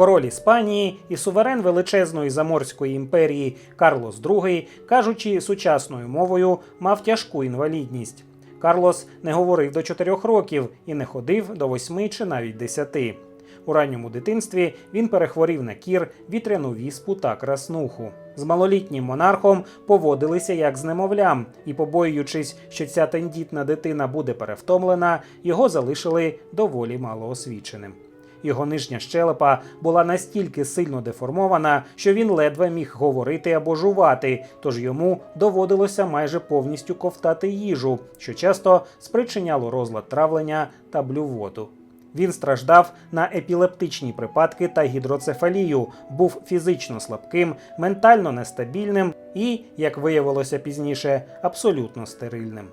Король Іспанії і суверен величезної заморської імперії Карлос II, кажучи сучасною мовою, мав тяжку інвалідність. Карлос не говорив до 4 років і не ходив до 8 чи навіть 10. У ранньому дитинстві він перехворів на кір, вітряну віспу та краснуху. З малолітнім монархом поводилися як з немовлям, і, побоюючись, що ця тендітна дитина буде перевтомлена, його залишили доволі малоосвіченим. Його нижня щелепа була настільки сильно деформована, що він ледве міг говорити або жувати, тож йому доводилося майже повністю ковтати їжу, що часто спричиняло розлад травлення та блювоту. Він страждав на епілептичні припадки та гідроцефалію, був фізично слабким, ментально нестабільним і, як виявилося пізніше, абсолютно стерильним.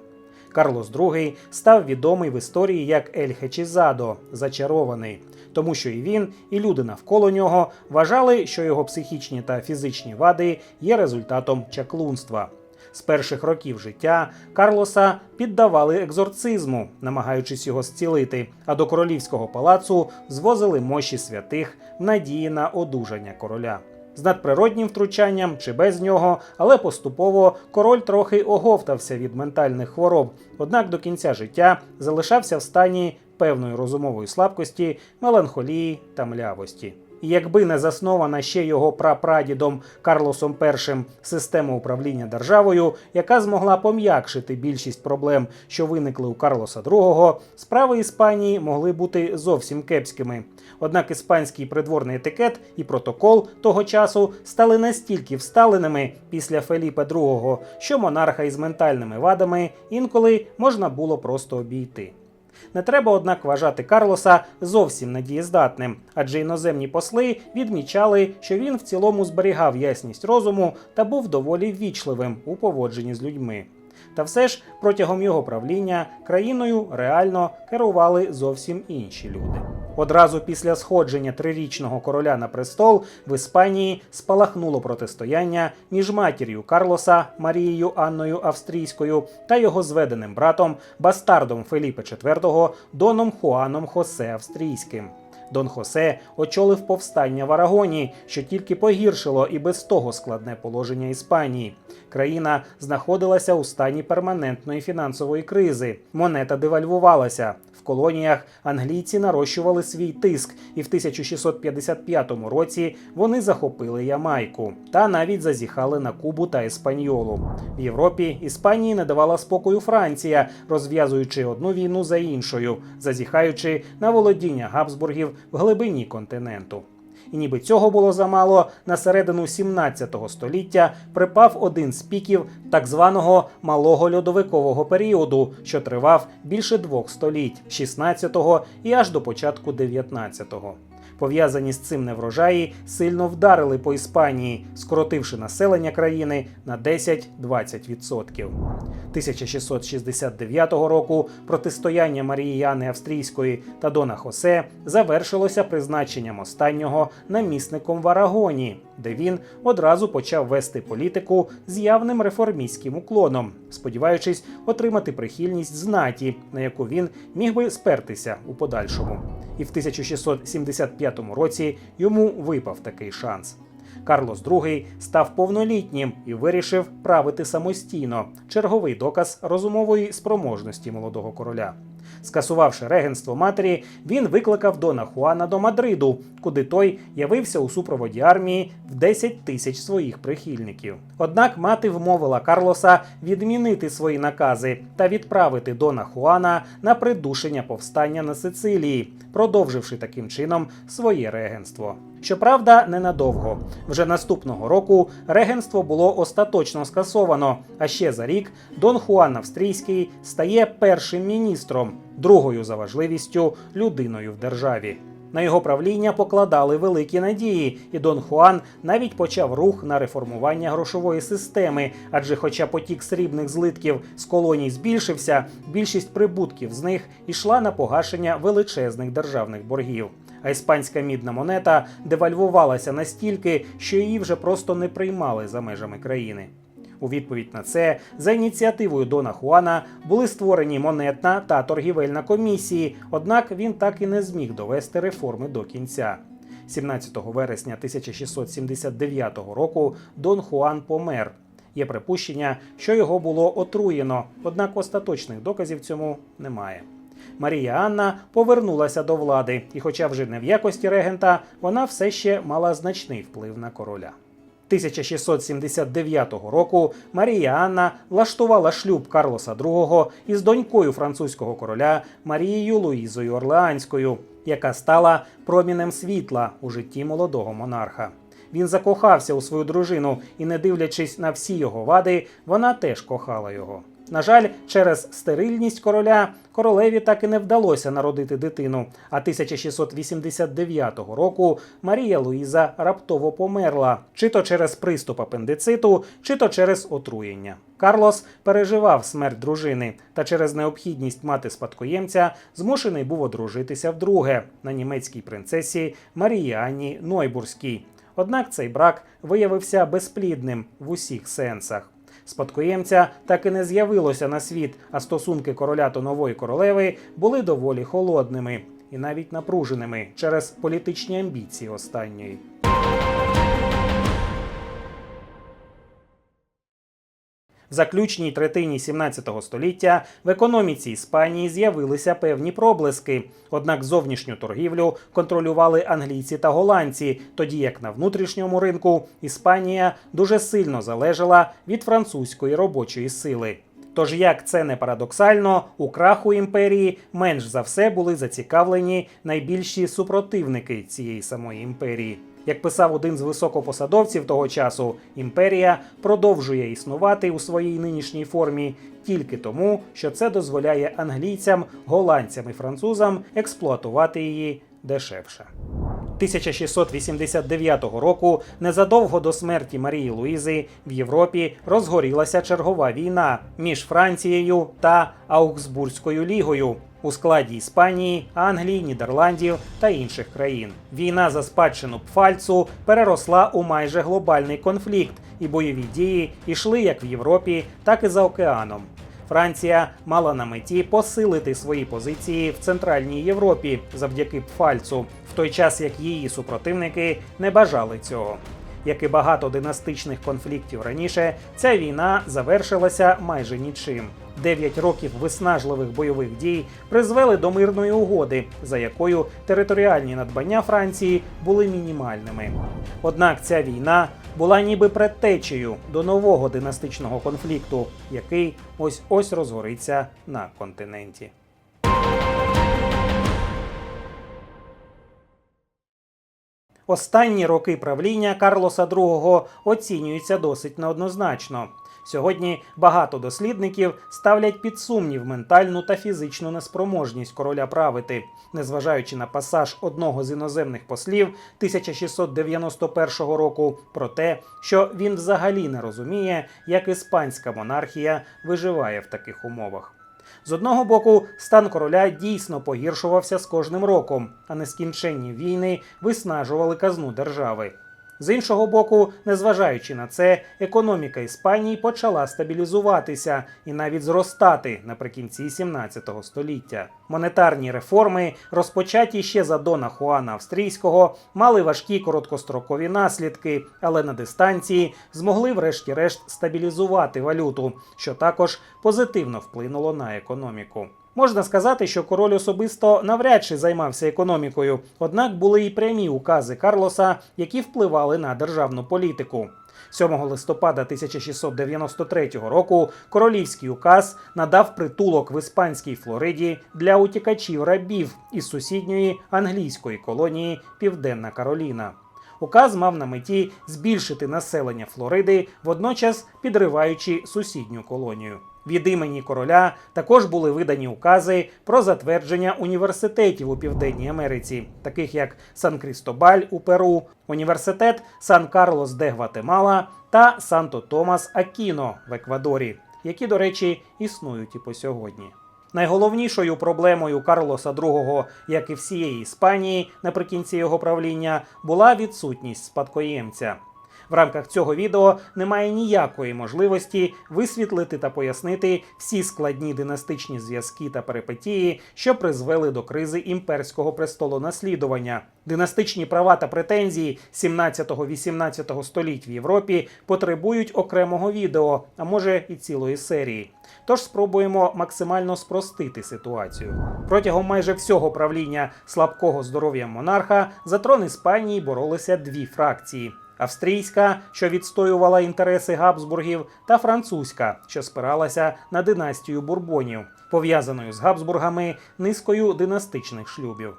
Карлос II став відомий в історії як Ель Хечізадо зачарований, тому що і він, і люди навколо нього вважали, що його психічні та фізичні вади є результатом чаклунства. З перших років життя Карлоса піддавали екзорцизму, намагаючись його зцілити, а до королівського палацу звозили мощі святих в надії на одужання короля. З надприроднім втручанням чи без нього, але поступово король трохи оговтався від ментальних хвороб, однак до кінця життя залишався в стані певної розумової слабкості, меланхолії та млявості. Якби не заснована ще його прапрадідом Карлосом І система управління державою, яка змогла пом'якшити більшість проблем, що виникли у Карлоса II, справи Іспанії могли бути зовсім кепськими. Однак іспанський придворний етикет і протокол того часу стали настільки всталеними після Феліпа II, що монарха із ментальними вадами інколи можна було просто обійти. Не треба, однак, вважати Карлоса зовсім недієздатним, адже іноземні посли відмічали, що він в цілому зберігав ясність розуму та був доволі ввічливим у поводженні з людьми. Та все ж протягом його правління країною реально керували зовсім інші люди. Одразу після сходження трирічного короля на престол в Іспанії спалахнуло протистояння між матір'ю Карлоса Марією Анною Австрійською та його зведеним братом, бастардом Феліпе IV Доном Хуаном Хосе Австрійським. Дон Хосе очолив повстання в Арагоні, що тільки погіршило і без того складне положення Іспанії. Країна знаходилася у стані перманентної фінансової кризи. Монета девальвувалася. В колоніях англійці нарощували свій тиск, і в 1655 році вони захопили Ямайку та навіть зазіхали на Кубу та Еспаньолу. В Європі Іспанії не давала спокою Франція, розв'язуючи одну війну за іншою, зазіхаючи на володіння Габсбургів в глибині континенту. І ніби цього було замало, на середину 17 століття припав один з піків так званого малого льодовикового періоду, що тривав більше двох століть 16-го і аж до початку 19-го. Пов'язані з цим неврожаї сильно вдарили по Іспанії, скоротивши населення країни на 10-20%. 1669 року протистояння Марії Яни Австрійської та Дона Хосе завершилося призначенням останнього намісником в Арагоні, де він одразу почав вести політику з явним реформістським уклоном, сподіваючись отримати прихильність знаті, на яку він міг би спертися у подальшому. І в 1675 році йому випав такий шанс. Карлос II став повнолітнім і вирішив правити самостійно черговий доказ розумової спроможності молодого короля. Скасувавши регенство матері, він викликав Дона Хуана до Мадриду, куди той явився у супроводі армії в 10 тисяч своїх прихильників. Однак мати вмовила Карлоса відмінити свої накази та відправити Дона Хуана на придушення повстання на Сицилії, продовживши таким чином своє регенство. Щоправда, ненадовго. Вже наступного року регенство було остаточно скасовано. А ще за рік Дон Хуан Австрійський стає першим міністром, другою за важливістю людиною в державі. На його правління покладали великі надії, і Дон Хуан навіть почав рух на реформування грошової системи. Адже, хоча потік срібних злитків з колоній збільшився, більшість прибутків з них йшла на погашення величезних державних боргів. А іспанська мідна монета девальвувалася настільки, що її вже просто не приймали за межами країни. У відповідь на це за ініціативою Дона Хуана були створені монетна та торгівельна комісії, однак він так і не зміг довести реформи до кінця. 17 вересня 1679 року Дон Хуан помер. Є припущення, що його було отруєно, однак остаточних доказів цьому немає. Марія Анна повернулася до влади, і, хоча вже не в якості регента, вона все ще мала значний вплив на короля. 1679 року Марія Анна влаштувала шлюб Карлоса II із донькою французького короля Марією Луїзою Орлеанською, яка стала промінем світла у житті молодого монарха. Він закохався у свою дружину, і, не дивлячись на всі його вади, вона теж кохала його. На жаль, через стерильність короля королеві так і не вдалося народити дитину. А 1689 року Марія Луїза раптово померла, чи то через приступ апендициту, чи то через отруєння. Карлос переживав смерть дружини та через необхідність мати спадкоємця змушений був одружитися вдруге на німецькій принцесі Маріані Нойбурзькій. Однак цей брак виявився безплідним в усіх сенсах. Спадкоємця так і не з'явилося на світ, а стосунки короля та нової королеви були доволі холодними і навіть напруженими через політичні амбіції останньої. Заключній третині 17 століття в економіці Іспанії з'явилися певні проблиски. Однак зовнішню торгівлю контролювали англійці та голландці, тоді як на внутрішньому ринку Іспанія дуже сильно залежала від французької робочої сили. Тож, як це не парадоксально, у краху імперії менш за все були зацікавлені найбільші супротивники цієї самої імперії. Як писав один з високопосадовців того часу, імперія продовжує існувати у своїй нинішній формі тільки тому, що це дозволяє англійцям, голландцям і французам експлуатувати її дешевше. 1689 року, незадовго до смерті Марії Луїзи, в Європі розгорілася чергова війна між Францією та Аугсбурзькою лігою у складі Іспанії, Англії, Нідерландів та інших країн. Війна за спадщину Пфальцу переросла у майже глобальний конфлікт, і бойові дії йшли як в Європі, так і за океаном. Франція мала на меті посилити свої позиції в Центральній Європі завдяки Пфальцу, в той час як її супротивники не бажали цього. Як і багато династичних конфліктів раніше, ця війна завершилася майже нічим. Дев'ять років виснажливих бойових дій призвели до мирної угоди, за якою територіальні надбання Франції були мінімальними. Однак ця війна була ніби предтечею до нового династичного конфлікту, який ось ось розгориться на континенті. Останні роки правління Карлоса II оцінюються досить неоднозначно. Сьогодні багато дослідників ставлять під сумнів ментальну та фізичну неспроможність короля правити, незважаючи на пасаж одного з іноземних послів 1691 року про те, що він взагалі не розуміє, як іспанська монархія виживає в таких умовах. З одного боку, стан короля дійсно погіршувався з кожним роком, а нескінченні війни виснажували казну держави. З іншого боку, незважаючи на це, економіка Іспанії почала стабілізуватися і навіть зростати наприкінці 17 століття. Монетарні реформи, розпочаті ще за Дона Хуана Австрійського, мали важкі короткострокові наслідки, але на дистанції змогли врешті-решт стабілізувати валюту, що також позитивно вплинуло на економіку. Можна сказати, що король особисто навряд чи займався економікою, однак були і прямі укази Карлоса, які впливали на державну політику. 7 листопада 1693 року королівський указ надав притулок в іспанській Флориді для утікачів рабів із сусідньої англійської колонії Південна Кароліна. Указ мав на меті збільшити населення Флориди, водночас підриваючи сусідню колонію. Від імені короля також були видані укази про затвердження університетів у Південній Америці, таких як Сан Крістобаль у Перу, університет Сан Карлос де Гватемала та Санто Томас Акіно в Еквадорі, які, до речі, існують і по сьогодні. Найголовнішою проблемою Карлоса II, як і всієї Іспанії наприкінці його правління, була відсутність спадкоємця. В рамках цього відео немає ніякої можливості висвітлити та пояснити всі складні династичні зв'язки та перипетії, що призвели до кризи імперського престолонаслідування. Династичні права та претензії 17-18 століть в Європі потребують окремого відео, а може і цілої серії. Тож спробуємо максимально спростити ситуацію. Протягом майже всього правління слабкого здоров'я монарха за трон Іспанії боролися дві фракції. Австрійська, що відстоювала інтереси Габсбургів, та французька, що спиралася на династію бурбонів, пов'язаною з Габсбургами низкою династичних шлюбів.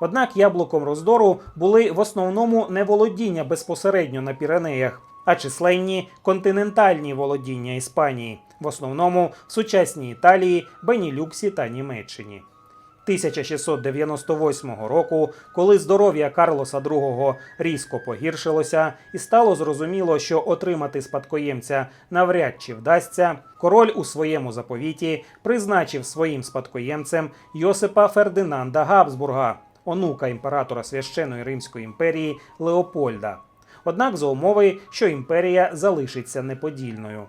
Однак яблуком роздору були в основному не володіння безпосередньо на Піренеях, а численні континентальні володіння Іспанії, в основному в сучасній Італії, Бенілюксі та Німеччині. 1698 року, коли здоров'я Карлоса II різко погіршилося, і стало зрозуміло, що отримати спадкоємця навряд чи вдасться, король у своєму заповіті призначив своїм спадкоємцем Йосипа Фердинанда Габсбурга, онука імператора священої Римської імперії Леопольда. Однак за умови, що імперія залишиться неподільною.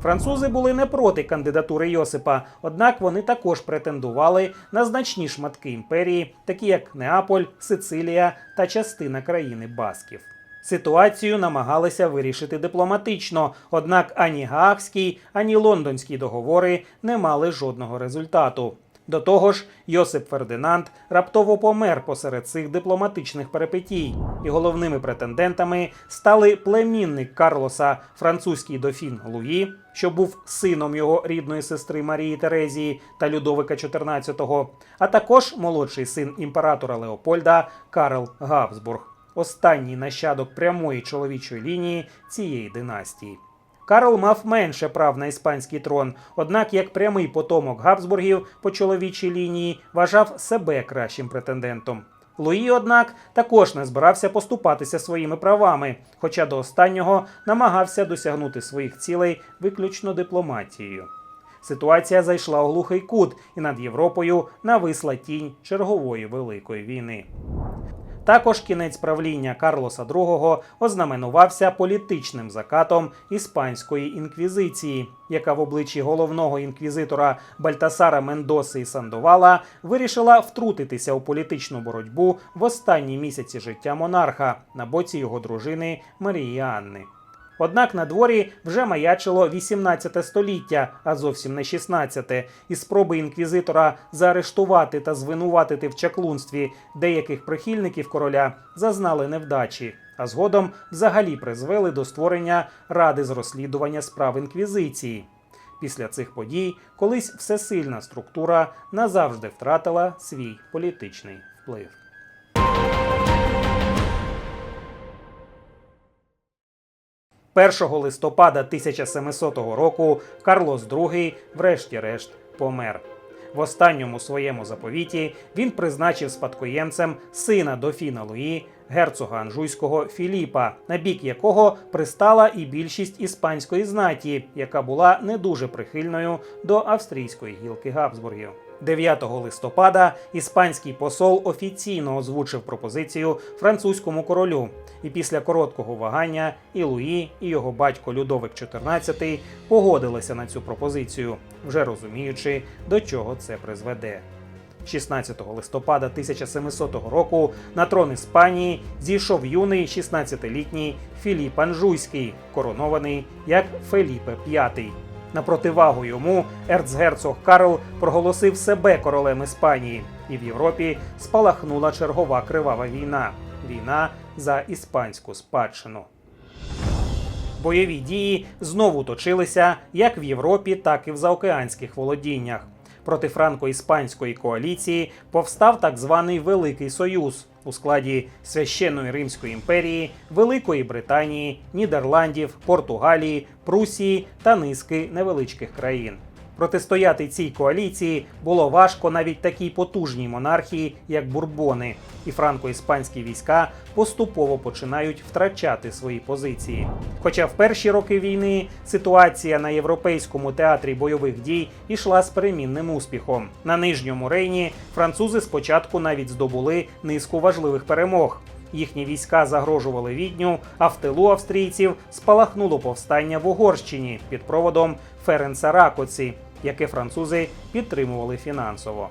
Французи були не проти кандидатури Йосипа, однак вони також претендували на значні шматки імперії, такі як Неаполь, Сицилія та частина країни Басків. Ситуацію намагалися вирішити дипломатично, однак ані Гаагський, ані лондонські договори не мали жодного результату. До того ж, Йосип Фердинанд раптово помер посеред цих дипломатичних перипетій, і головними претендентами стали племінник Карлоса, французький дофін Луї, що був сином його рідної сестри Марії Терезії та Людовика XIV, а також молодший син імператора Леопольда Карл Габсбург, останній нащадок прямої чоловічої лінії цієї династії. Карл мав менше прав на іспанський трон, однак як прямий потомок Габсбургів по чоловічій лінії вважав себе кращим претендентом. Луї, однак, також не збирався поступатися своїми правами, хоча до останнього намагався досягнути своїх цілей виключно дипломатією. Ситуація зайшла у глухий кут, і над Європою нависла тінь чергової великої війни. Також кінець правління Карлоса II ознаменувався політичним закатом іспанської інквізиції, яка в обличчі головного інквізитора Бальтасара Мендоси і Сандовала вирішила втрутитися у політичну боротьбу в останні місяці життя монарха на боці його дружини Марії Анни. Однак на дворі вже маячило 18 століття, а зовсім не 16, і спроби інквізитора заарештувати та звинуватити в чаклунстві деяких прихильників короля зазнали невдачі, а згодом взагалі призвели до створення ради з розслідування справ інквізиції. Після цих подій колись всесильна структура назавжди втратила свій політичний вплив. 1 листопада 1700 року Карлос II врешті-решт помер. В останньому своєму заповіті він призначив спадкоємцем сина дофіна Луї, герцога Анжуйського Філіпа, на бік якого пристала і більшість іспанської знаті, яка була не дуже прихильною до австрійської гілки Габсбургів. 9 листопада іспанський посол офіційно озвучив пропозицію французькому королю, і після короткого вагання і Луї, і його батько Людовик XIV погодилися на цю пропозицію, вже розуміючи, до чого це призведе. 16 листопада 1700 року на трон Іспанії зійшов юний 16-літній Філіп Анжуйський, коронований як Феліпе V. На противагу йому ерцгерцог Карл проголосив себе королем Іспанії, і в Європі спалахнула чергова кривава війна війна за іспанську спадщину. Бойові дії знову точилися як в Європі, так і в заокеанських володіннях. Проти франко-іспанської коаліції повстав так званий Великий Союз у складі священної Римської імперії, Великої Британії, Нідерландів, Португалії, Прусії та низки невеличких країн. Протистояти цій коаліції було важко навіть такій потужній монархії, як Бурбони, і франко-іспанські війська поступово починають втрачати свої позиції. Хоча в перші роки війни ситуація на європейському театрі бойових дій ішла з перемінним успіхом. На нижньому рейні французи спочатку навіть здобули низку важливих перемог. Їхні війська загрожували відню, а в тилу австрійців спалахнуло повстання в Угорщині під проводом Ференца Ракоці, яке французи підтримували фінансово.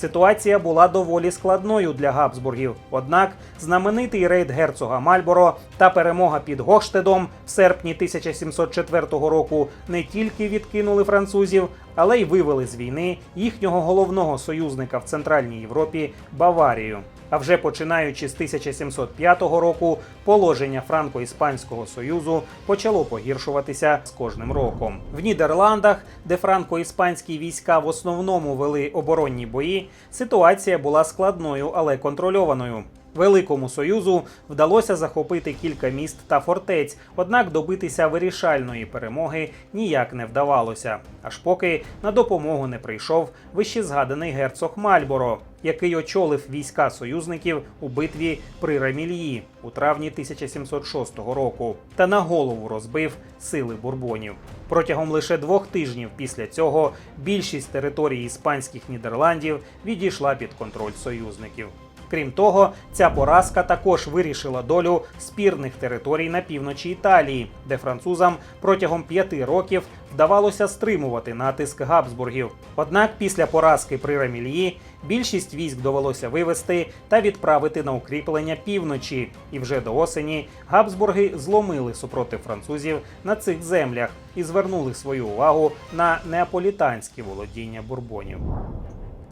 Ситуація була доволі складною для Габсбургів. Однак знаменитий рейд герцога Мальборо та перемога під Гоштедом в серпні 1704 року не тільки відкинули французів, але й вивели з війни їхнього головного союзника в Центральній Європі Баварію. А вже починаючи з 1705 року, положення Франко-Іспанського союзу почало погіршуватися з кожним роком. В Нідерландах, де франко-іспанські війська в основному вели оборонні бої, ситуація була складною, але контрольованою. Великому союзу вдалося захопити кілька міст та фортець, однак добитися вирішальної перемоги ніяк не вдавалося, аж поки на допомогу не прийшов вищезгаданий герцог Мальборо, який очолив війська союзників у битві при Рамільї у травні 1706 року та на голову розбив сили бурбонів. Протягом лише двох тижнів після цього більшість території іспанських Нідерландів відійшла під контроль союзників. Крім того, ця поразка також вирішила долю спірних територій на півночі Італії, де французам протягом п'яти років вдавалося стримувати натиск Габсбургів. Однак після поразки при Рамільї більшість військ довелося вивести та відправити на укріплення півночі, і вже до осені Габсбурги зломили супротив французів на цих землях і звернули свою увагу на неаполітанські володіння бурбонів.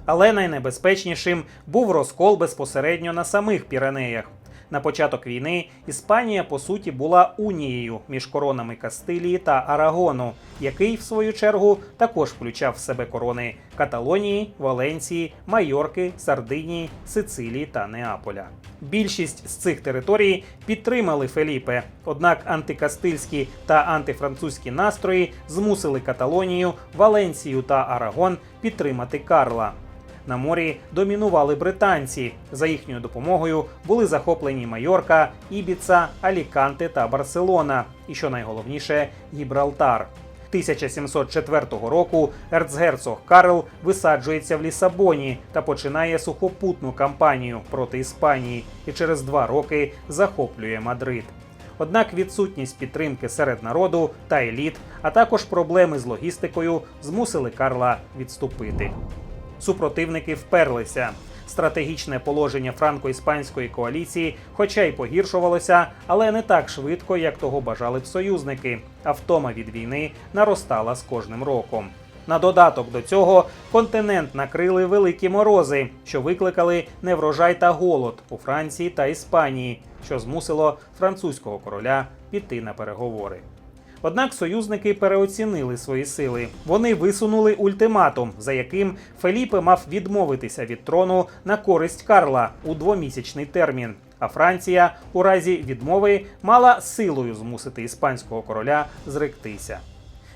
Але найнебезпечнішим був розкол безпосередньо на самих Піренеях. На початок війни Іспанія по суті була унією між коронами Кастилії та Арагону, який, в свою чергу, також включав в себе корони Каталонії, Валенції, Майорки, Сардинії, Сицилії та Неаполя. Більшість з цих територій підтримали Феліпе, однак антикастильські та антифранцузькі настрої змусили Каталонію, Валенцію та Арагон підтримати Карла. На морі домінували британці. За їхньою допомогою були захоплені Майорка, Ібіца, Аліканте та Барселона. І що найголовніше Гібралтар. 1704 року ерцгерцог Карл висаджується в Лісабоні та починає сухопутну кампанію проти Іспанії і через два роки захоплює Мадрид. Однак відсутність підтримки серед народу та еліт, а також проблеми з логістикою змусили Карла відступити супротивники вперлися. Стратегічне положення франко-іспанської коаліції, хоча й погіршувалося, але не так швидко, як того бажали б союзники. А втома від війни наростала з кожним роком. На додаток до цього континент накрили великі морози, що викликали неврожай та голод у Франції та Іспанії, що змусило французького короля піти на переговори. Однак союзники переоцінили свої сили. Вони висунули ультиматум, за яким Феліпе мав відмовитися від трону на користь Карла у двомісячний термін. А Франція у разі відмови мала силою змусити іспанського короля зректися.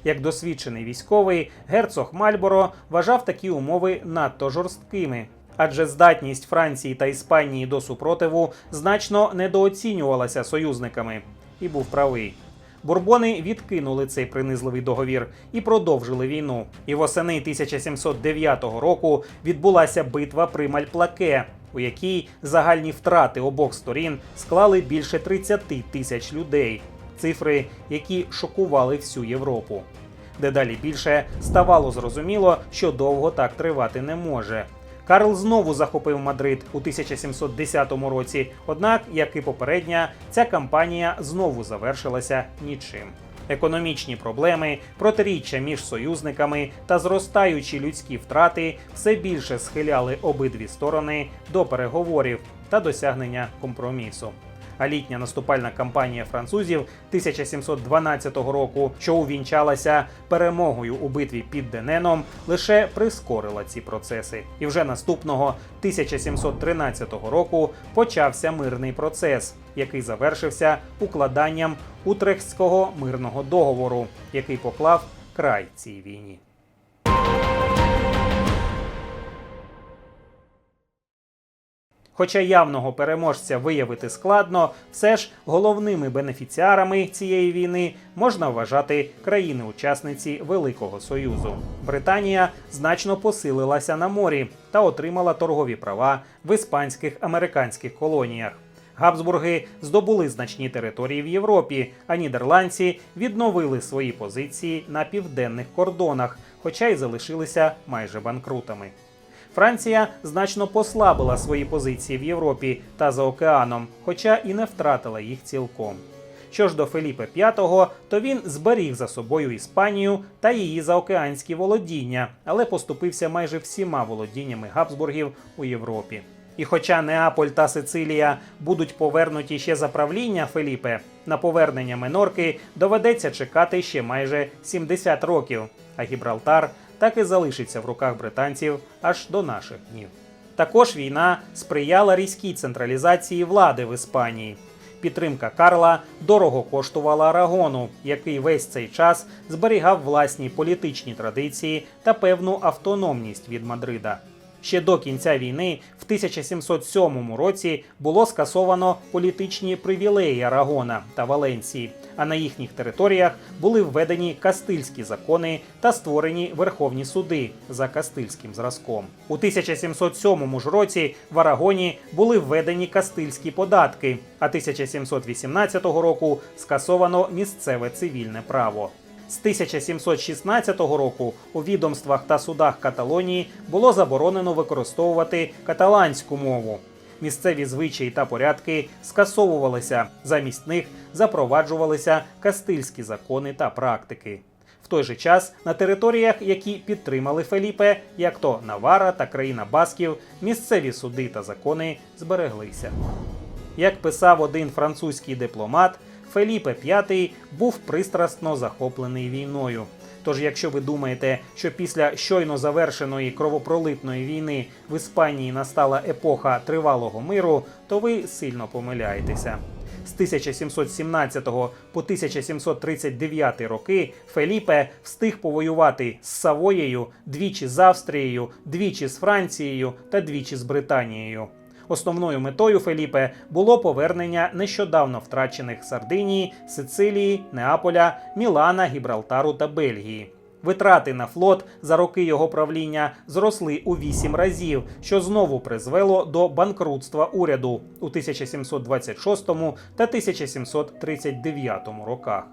Як досвідчений військовий, герцог Мальборо вважав такі умови надто жорсткими. Адже здатність Франції та Іспанії до супротиву значно недооцінювалася союзниками, і був правий. Бурбони відкинули цей принизливий договір і продовжили війну. І восени 1709 року відбулася битва при Мальплаке, у якій загальні втрати обох сторін склали більше 30 тисяч людей. Цифри, які шокували всю Європу. Дедалі більше ставало зрозуміло, що довго так тривати не може. Карл знову захопив Мадрид у 1710 році. Однак, як і попередня, ця кампанія знову завершилася нічим. Економічні проблеми, протиріччя між союзниками та зростаючі людські втрати все більше схиляли обидві сторони до переговорів та досягнення компромісу. А літня наступальна кампанія французів 1712 року, що увінчалася перемогою у битві під Дененом, лише прискорила ці процеси. І вже наступного 1713 року почався мирний процес, який завершився укладанням Утрехтського мирного договору, який поклав край цій війні. Хоча явного переможця виявити складно, все ж головними бенефіціарами цієї війни можна вважати країни-учасниці Великого Союзу. Британія значно посилилася на морі та отримала торгові права в іспанських американських колоніях. Габсбурги здобули значні території в Європі, а нідерландці відновили свої позиції на південних кордонах, хоча й залишилися майже банкрутами. Франція значно послабила свої позиції в Європі та за океаном, хоча і не втратила їх цілком. Що ж до Феліпе V, то він зберіг за собою Іспанію та її заокеанські володіння, але поступився майже всіма володіннями Габсбургів у Європі. І хоча Неаполь та Сицилія будуть повернуті ще за правління Феліпе, на повернення Менорки доведеться чекати ще майже 70 років, а Гібралтар так і залишиться в руках британців аж до наших днів. Також війна сприяла різкій централізації влади в Іспанії. Підтримка Карла дорого коштувала Арагону, який весь цей час зберігав власні політичні традиції та певну автономність від Мадрида. Ще до кінця війни, в 1707 році, було скасовано політичні привілеї Арагона та Валенції, а на їхніх територіях були введені кастильські закони та створені верховні суди за кастильським зразком. У 1707 ж році в Арагоні були введені кастильські податки, а 1718 року скасовано місцеве цивільне право. З 1716 року у відомствах та судах Каталонії було заборонено використовувати каталанську мову. Місцеві звичаї та порядки скасовувалися, замість них запроваджувалися кастильські закони та практики. В той же час на територіях, які підтримали Феліпе, як то Навара та країна Басків, місцеві суди та закони збереглися. Як писав один французький дипломат, Феліпе V був пристрасно захоплений війною. Тож, якщо ви думаєте, що після щойно завершеної кровопролитної війни в Іспанії настала епоха тривалого миру, то ви сильно помиляєтеся. З 1717 по 1739 роки Феліпе встиг повоювати з Савоєю, двічі з Австрією, двічі з Францією та двічі з Британією. Основною метою Феліпе було повернення нещодавно втрачених Сардинії, Сицилії, Неаполя, Мілана, Гібралтару та Бельгії. Витрати на флот за роки його правління зросли у вісім разів, що знову призвело до банкрутства уряду у 1726 та 1739 роках.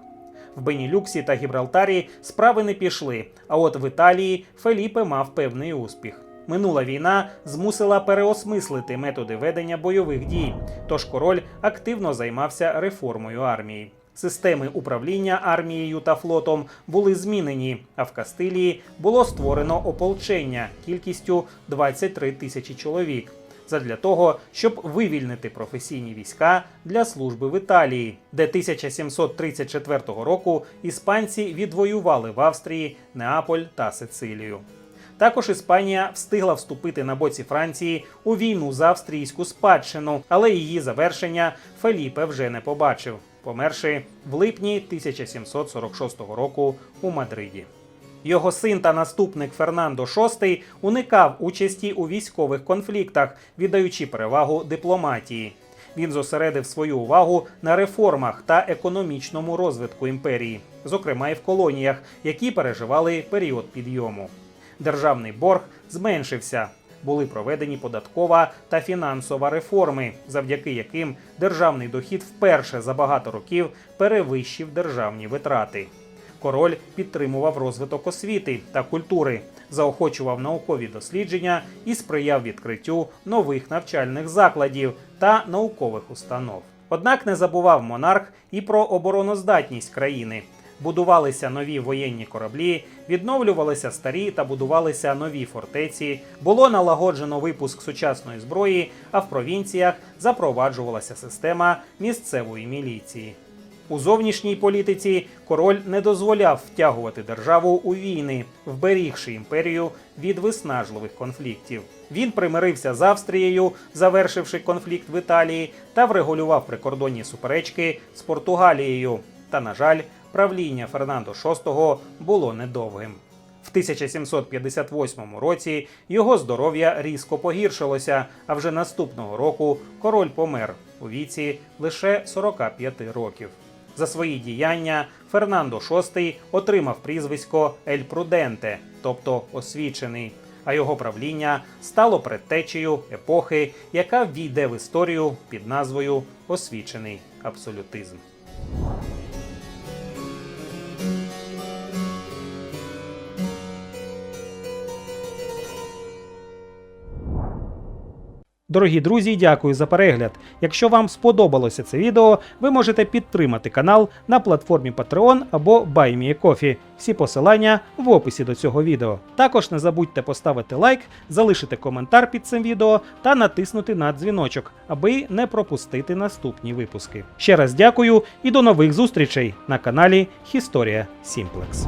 В Бенілюксі та Гібралтарі справи не пішли. А от в Італії Феліпе мав певний успіх. Минула війна змусила переосмислити методи ведення бойових дій, тож король активно займався реформою армії. Системи управління армією та флотом були змінені, а в Кастилії було створено ополчення кількістю 23 тисячі чоловік. Задля того, щоб вивільнити професійні війська для служби в Італії, де 1734 року іспанці відвоювали в Австрії Неаполь та Сицилію. Також Іспанія встигла вступити на боці Франції у війну за австрійську спадщину, але її завершення Феліпе вже не побачив, померши в липні 1746 року у Мадриді. Його син та наступник Фернандо VI уникав участі у військових конфліктах, віддаючи перевагу дипломатії. Він зосередив свою увагу на реформах та економічному розвитку імперії, зокрема і в колоніях, які переживали період підйому державний борг зменшився. Були проведені податкова та фінансова реформи, завдяки яким державний дохід вперше за багато років перевищив державні витрати. Король підтримував розвиток освіти та культури, заохочував наукові дослідження і сприяв відкриттю нових навчальних закладів та наукових установ. Однак не забував монарх і про обороноздатність країни будувалися нові воєнні кораблі, відновлювалися старі та будувалися нові фортеці. Було налагоджено випуск сучасної зброї, а в провінціях запроваджувалася система місцевої міліції. У зовнішній політиці король не дозволяв втягувати державу у війни, вберігши імперію від виснажливих конфліктів. Він примирився з Австрією, завершивши конфлікт в Італії, та врегулював прикордонні суперечки з Португалією. Та, на жаль, правління Фернандо VI було недовгим. В 1758 році його здоров'я різко погіршилося, а вже наступного року король помер у віці лише 45 років. За свої діяння Фернандо VI отримав прізвисько Ель Пруденте, тобто освічений. а його правління стало предтечею епохи, яка війде в історію під назвою Освічений абсолютизм. Дорогі друзі, дякую за перегляд. Якщо вам сподобалося це відео, ви можете підтримати канал на платформі Patreon або BuyMeACoffee. Всі посилання в описі до цього відео. Також не забудьте поставити лайк, залишити коментар під цим відео та натиснути на дзвіночок, аби не пропустити наступні випуски. Ще раз дякую і до нових зустрічей на каналі Historia Simplex.